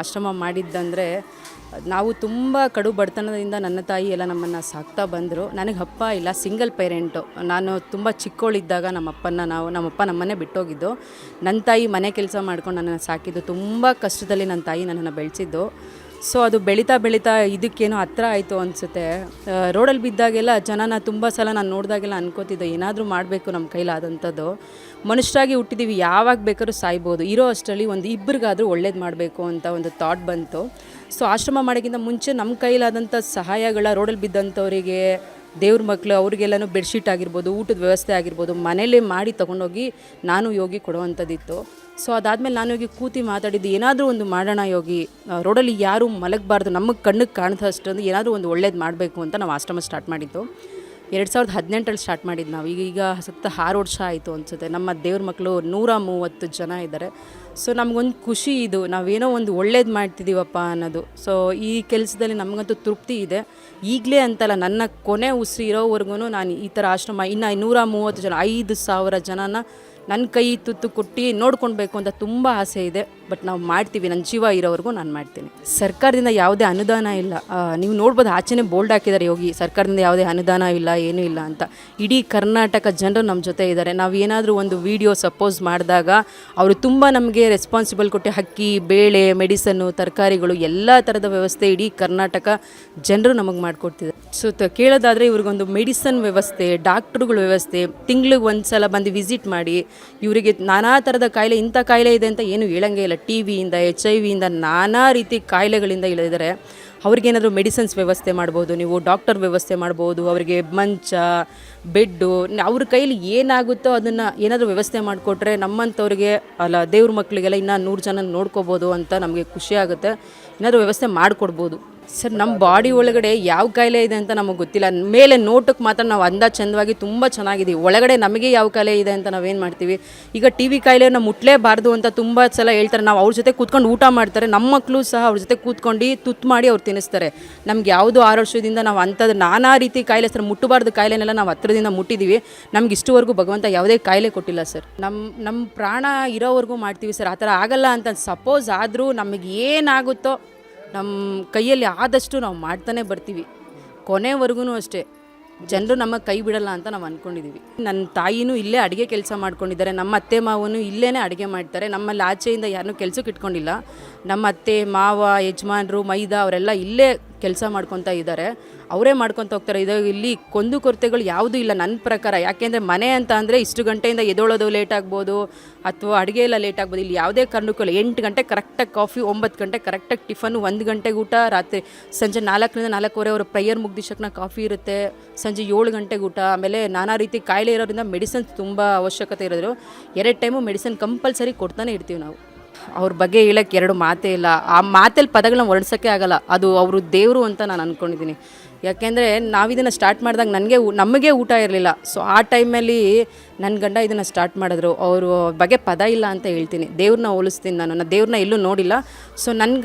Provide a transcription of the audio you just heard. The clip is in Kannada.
ಆಶ್ರಮ ಮಾಡಿದ್ದಂದರೆ, ನಾವು ತುಂಬ ಕಡು ಬಡತನದಿಂದ ನನ್ನ ತಾಯಿ ಎಲ್ಲ ನಮ್ಮನ್ನು ಸಾಕ್ತಾ ಬಂದರು. ನನಗೆ ಅಪ್ಪ ಇಲ್ಲ ಸಿಂಗಲ್ ಪೇರೆಂಟು ನಾನು ತುಂಬ ಚಿಕ್ಕವಳಿದ್ದಾಗ ನಮ್ಮಪ್ಪನ ನಾವು, ನಮ್ಮಪ್ಪ ನಮ್ಮನ್ನೇ ಬಿಟ್ಟೋಗಿದ್ದು. ನನ್ನ ತಾಯಿ ಮನೆ ಕೆಲಸ ಮಾಡ್ಕೊಂಡು ನನ್ನನ್ನು ಸಾಕಿದ್ದು ತುಂಬ ಕಷ್ಟದಲ್ಲಿ ನನ್ನ ತಾಯಿ ನನ್ನನ್ನು ಬೆಳೆಸಿದ್ದು. ಸೊ ಅದು ಬೆಳೀತಾ ಬೆಳೀತಾ ಇದಕ್ಕೇನೋ ಹತ್ರ ಆಯಿತು ಅನಿಸುತ್ತೆ. ರೋಡಲ್ಲಿ ಬಿದ್ದಾಗೆಲ್ಲ ಜನನ ತುಂಬ ಸಲ ನಾನು ನೋಡಿದಾಗೆಲ್ಲ ಅನ್ಕೋತಿದ್ದೆ. ಏನಾದರೂ ಮಾಡಬೇಕು ನಮ್ಮ ಕೈಲಾದಂಥದ್ದು. ಮನುಷ್ಯರಾಗಿ ಹುಟ್ಟಿದ್ದೀವಿ ಯಾವಾಗ ಬೇಕಾದ್ರೂ ಸಾಯ್ಬೋದು. ಇರೋ ಅಷ್ಟರಲ್ಲಿ ಒಂದು ಇಬ್ಬರಿಗಾದರೂ ಒಳ್ಳೇದು ಮಾಡಬೇಕು ಅಂತ ಒಂದು ಥಾಟ್ ಬಂತು. ಸೊ ಆಶ್ರಮ ಮಾಡೋಕ್ಕಿಂತ ಮುಂಚೆ ನಮ್ಮ ಕೈಲಾದಂಥ ಸಹಾಯಗಳ ರೋಡಲ್ಲಿ ಬಿದ್ದಂಥವರಿಗೆ ದೇವ್ರ ಮಕ್ಕಳು ಅವ್ರಿಗೆಲ್ಲನೂ ಬೆಡ್ಶೀಟ್ ಆಗಿರ್ಬೋದು, ಊಟದ ವ್ಯವಸ್ಥೆ ಆಗಿರ್ಬೋದು, ಮನೇಲೇ ಮಾಡಿ ತೊಗೊಂಡೋಗಿ ನಾನು ಯೋಗಿ ಕೊಡುವಂಥದ್ದಿತ್ತು. ಸೊ ಅದಾದಮೇಲೆ ನಾನು ಹೋಗಿ ಕೂತಿ ಮಾತಾಡಿದ್ದು, ಏನಾದರೂ ಒಂದು ಮಾಡೋಣ ಯೋಗಿ ರೋಡಲ್ಲಿ ಯಾರೂ ಮಲಗಬಾರ್ದು, ನಮಗೆ ಕಣ್ಣಿಗೆ ಕಾಣಿದಷ್ಟೊಂದು ಏನಾದರೂ ಒಂದು ಒಳ್ಳೇದು ಮಾಡಬೇಕು ಅಂತ ನಾವು ಆಶ್ರಮ ಸ್ಟಾರ್ಟ್ ಮಾಡಿದ್ದು. ಎರಡು ಸಾವಿರದ ಹದಿನೆಂಟರಲ್ಲಿ ಸ್ಟಾರ್ಟ್ ಮಾಡಿದ್ದು ನಾವು. ಈಗ ಈಗ ಸತ್ತ ಆರು ವರ್ಷ ಆಯಿತು ಅನಿಸುತ್ತೆ. ನಮ್ಮ ದೇವ್ರ ಮಕ್ಕಳು ನೂರ ಮೂವತ್ತು ಜನ ಇದ್ದಾರೆ. ಸೊ ನಮಗೊಂದು ಖುಷಿ ಇದು. ನಾವೇನೋ ಒಂದು ಒಳ್ಳೇದು ಮಾಡ್ತಿದ್ದೀವಪ್ಪ ಅನ್ನೋದು. ಸೊ ಈ ಕೆಲಸದಲ್ಲಿ ನಮಗಂತೂ ತೃಪ್ತಿ ಇದೆ. ಈಗಲೇ ಅಂತಲ್ಲ, ನನ್ನ ಕೊನೆ ಉಸಿರು ಇರೋವರೆಗೂ ನಾನು ಈ ಥರ ಆಶ್ರಮ, ಇನ್ನು ನೂರ ಮೂವತ್ತು ಜನ, ಐದು ಸಾವಿರ ಜನನ ನನ್ನ ಕೈ ತುತ್ತು ಕೊಟ್ಟು ನೋಡ್ಕೊಳ್ಬೇಕು ಅಂತ ತುಂಬ ಆಸೆ ಇದೆ. ಬಟ್ ನಾವು ಮಾಡ್ತೀವಿ ನನ್ನ ಜೀವ ಇರೋವರೆಗೂ ನಾನು ಮಾಡ್ತೀನಿ. ಸರ್ಕಾರದಿಂದ ಯಾವುದೇ ಅನುದಾನ ಇಲ್ಲ. ನೀವು ನೋಡ್ಬೋದು ಆಚೆನೇ ಬೋಲ್ಡ್ ಹಾಕಿದ್ದಾರೆ ಯೋಗಿ. ಸರ್ಕಾರದಿಂದ ಯಾವುದೇ ಅನುದಾನ ಇಲ್ಲ, ಏನೂ ಇಲ್ಲ ಅಂತ. ಇಡೀ ಕರ್ನಾಟಕ ಜನರು ನಮ್ಮ ಜೊತೆ ಇದ್ದಾರೆ. ನಾವು ಏನಾದರೂ ಒಂದು ವಿಡಿಯೋ ಸಪೋಸ್ ಮಾಡಿದಾಗ, ಅವರು ತುಂಬ ನಮಗೆ ರೆಸ್ಪಾನ್ಸಿಬಲ್ ಕೊಟ್ಟೆ ಅಕ್ಕಿ, ಬೇಳೆ, ಮೆಡಿಸನ್ನು, ತರಕಾರಿಗಳು ಎಲ್ಲ ಥರದ ವ್ಯವಸ್ಥೆ ಇಡೀ ಕರ್ನಾಟಕ ಜನರು ನಮಗೆ ಮಾಡಿಕೊಡ್ತಿದ್ದಾರೆ. ಸೊ ಕೇಳೋದಾದರೆ ಇವ್ರಿಗೊಂದು ಮೆಡಿಸನ್ ವ್ಯವಸ್ಥೆ, ಡಾಕ್ಟ್ರುಗಳ ವ್ಯವಸ್ಥೆ, ತಿಂಗ್ಳಿಗೆ ಒಂದು ಸಲ ಬಂದು ವಿಸಿಟ್ ಮಾಡಿ, ಇವರಿಗೆ ನಾನಾ ಥರದ ಕಾಯಿಲೆ, ಇಂಥ ಕಾಯಿಲೆ ಇದೆ ಅಂತ ಏನು ಹೇಳಂಗೇ ಇಲ್ಲ. ಟಿ ವಿಯಿಂದ ಎಚ್ ಐ ವಿಯಿಂದ ನಾನಾ ರೀತಿ ಕಾಯಿಲೆಗಳಿಂದ ಇಳಿದಿದ್ದಾರೆ ಅವ್ರಿಗೇನಾದರೂ ಮೆಡಿಸಿನ್ಸ್ ವ್ಯವಸ್ಥೆ ಮಾಡ್ಬೋದು, ನೀವು ಡಾಕ್ಟರ್ ವ್ಯವಸ್ಥೆ ಮಾಡ್ಬೋದು, ಅವರಿಗೆ ಮಂಚ ಬೆಡ್ಡು ಅವ್ರ ಕೈಲಿ ಏನಾಗುತ್ತೋ ಅದನ್ನು ಏನಾದರೂ ವ್ಯವಸ್ಥೆ ಮಾಡಿಕೊಟ್ರೆ ನಮ್ಮಂಥವ್ರಿಗೆ, ಅಲ್ಲ ದೇವ್ರ ಮಕ್ಕಳಿಗೆಲ್ಲ ಇನ್ನೂ ನೂರು ಜನ ನೋಡ್ಕೋಬೋದು ಅಂತ ನಮಗೆ ಖುಷಿ ಆಗುತ್ತೆ. ಏನಾದರೂ ವ್ಯವಸ್ಥೆ ಮಾಡಿಕೊಡ್ಬೋದು. ಸರ್ ನಮ್ಮ ಬಾಡಿ ಒಳಗಡೆ ಯಾವ ಕಾಯಿಲೆ ಇದೆ ಅಂತ ನಮಗೆ ಗೊತ್ತಿಲ್ಲ. ಮೇಲೆ ನೋಟಕ್ಕೆ ಮಾತ್ರ ನಾವು ಅಂದ ಚಂದವಾಗಿ ತುಂಬ ಚೆನ್ನಾಗಿದ್ದೀವಿ ಒಳಗಡೆ ನಮಗೆ ಯಾವ ಕಾಯಿಲೆ ಇದೆ ಅಂತ ನಾವೇನು ಮಾಡ್ತೀವಿ? ಈಗ ಟಿ ವಿ ಕಾಯಿಲೆನ ಮುಟ್ಲೇಬಾರ್ದು ಅಂತ ತುಂಬ ಸಲ ಹೇಳ್ತಾರೆ. ನಾವು ಅವ್ರ ಜೊತೆ ಕೂತ್ಕೊಂಡು ಊಟ ಮಾಡ್ತಾರೆ. ನಮ್ಮ ಮಕ್ಕಳು ಸಹ ಅವ್ರ ಜೊತೆ ಕೂತ್ಕೊಂಡು ತುತ್ತು ಮಾಡಿ ಅವ್ರು ತಿನ್ನಿಸ್ತಾರೆ. ನಮ್ಗೆ ಯಾವುದು ಆರು ವರ್ಷದಿಂದ ನಾವು ಅಂಥದ್ದು ನಾನಾ ರೀತಿ ಕಾಯಿಲೆ ಸರ್, ಮುಟ್ಟಬಾರ್ದು ಕಾಯಿಲೆನೆಲ್ಲ ನಾವು ಹತ್ತಿರದಿಂದ ಮುಟ್ಟಿದ್ದೀವಿ ನಮ್ಗೆ ಇಷ್ಟುವರೆಗೂ ಭಗವಂತ ಯಾವುದೇ ಕಾಯಿಲೆ ಕೊಟ್ಟಿಲ್ಲ ಸರ್. ನಮ್ಮ ನಮ್ಮ ಪ್ರಾಣ ಇರೋವರೆಗೂ ಮಾಡ್ತೀವಿ ಸರ್. ಆ ಥರ ಆಗಲ್ಲ ಅಂತ ಸಪೋಸ್ ಆದರೂ ನಮಗೆ ಏನಾಗುತ್ತೋ ನಮ್ಮ ಕೈಯಲ್ಲಿ ಆದಷ್ಟು ನಾವು ಮಾಡ್ತಾನೆ ಬರ್ತೀವಿ. ಕೊನೆವರೆಗೂ ಅಷ್ಟೇ. ಜನರು ನಮ್ಮ ಕೈ ಬಿಡಲ್ಲ ಅಂತ ನಾವು ಅಂದ್ಕೊಂಡಿದ್ದೀವಿ ನನ್ನ ತಾಯಿನೂ ಇಲ್ಲೇ ಅಡುಗೆ ಕೆಲಸ ಮಾಡ್ಕೊಂಡಿದ್ದಾರೆ. ನಮ್ಮ ಅತ್ತೆ ಮಾವನು ಇಲ್ಲೇ ಅಡುಗೆ ಮಾಡ್ತಾರೆ. ನಮ್ಮಲ್ಲಿ ಆಚೆಯಿಂದ ಯಾರನ್ನೂ ಕೆಲಸಕ್ಕೆ ಇಟ್ಕೊಂಡಿಲ್ಲ. ನಮ್ಮ ಅತ್ತೆ, ಮಾವ, ಯಜಮಾನ್ರು, ಮೈದಾ ಅವರೆಲ್ಲ ಇಲ್ಲೇ ಕೆಲಸ ಮಾಡ್ಕೊತಾ ಇದ್ದಾರೆ. ಅವರೇ ಮಾಡ್ಕೊತ ಹೋಗ್ತಾರೆ. ಇದು ಇಲ್ಲಿ ಕೊಂದು ಕೊರತೆಗಳು ಯಾವುದೂ ಇಲ್ಲ ನನ್ನ ಪ್ರಕಾರ. ಯಾಕೆಂದರೆ ಮನೆ ಅಂತ ಅಂದರೆ ಇಷ್ಟು ಗಂಟೆಯಿಂದ ಎದೊಳೋದು ಲೇಟ್ ಆಗ್ಬೋದು, ಅಥವಾ ಅಡುಗೆ ಎಲ್ಲ ಲೇಟ್ ಆಗ್ಬೋದು. ಇಲ್ಲಿ ಯಾವುದೇ ಕಾರಣಕ್ಕೂ ಇಲ್ಲ. ಎಂಟು ಗಂಟೆ ಕರೆಕ್ಟಾಗಿ ಕಾಫಿ ಒಂಬತ್ತು ಗಂಟೆ ಕರೆಕ್ಟಾಗಿ ಟಿಫನ್ ಒಂದು ಗಂಟೆಗೆ ಊಟ. ರಾತ್ರಿ ಸಂಜೆ ನಾಲ್ಕರಿಂದ ನಾಲ್ಕೂವರೆ ಅವರು ಪ್ರೇಯರ್ ಮುಗ್ದಿಶಕ್ನ ಕಾಫಿ ಇರುತ್ತೆ. ಸಂಜೆ ಏಳು ಗಂಟೆಗೆ ಊಟ. ಆಮೇಲೆ ನಾನಾ ರೀತಿ ಕಾಯಿಲೆ ಇರೋದ್ರಿಂದ ಮೆಡಿಸಿನ್ಸ್ ತುಂಬ ಅವಶ್ಯಕತೆ ಇರೋದ್ರು ಎರಡು ಟೈಮು ಮೆಡಿಸಿನ್ ಕಂಪಲ್ಸರಿ ಕೊಡ್ತಾನೆ ಇರ್ತೀವಿ ನಾವು. ಅವ್ರ ಬಗ್ಗೆ ಹೇಳಕ್ಕೆ ಎರಡು ಮಾತೇ ಇಲ್ಲ. ಆ ಮಾತಲ್ಲಿ ಪದಗಳನ್ನ ಹೊರಡ್ಸೋಕ್ಕೆ ಆಗಲ್ಲ. ಅದು ಅವರು ದೇವರು ಅಂತ ನಾನು ಅಂದ್ಕೊಂಡಿದ್ದೀನಿ ಯಾಕೆಂದರೆ ನಾವಿದನ್ನು ಸ್ಟಾರ್ಟ್ ಮಾಡಿದಾಗ ನನಗೆ ನಮಗೆ ಊಟ ಇರಲಿಲ್ಲ. ಸೊ ಆ ಟೈಮಲ್ಲಿ ನನ್ನ ಗಂಡ ಇದನ್ನು ಸ್ಟಾರ್ಟ್ ಮಾಡಿದ್ರು. ಅವರು ಬಗ್ಗೆ ಪದ ಇಲ್ಲ ಅಂತ ಹೇಳ್ತೀನಿ. ದೇವ್ರನ್ನ ಹೋಲಿಸ್ತೀನಿ ನಾನು. ನಾನು ದೇವ್ರನ್ನ ಎಲ್ಲೂ ನೋಡಿಲ್ಲ. ಸೊ ನನ್ನ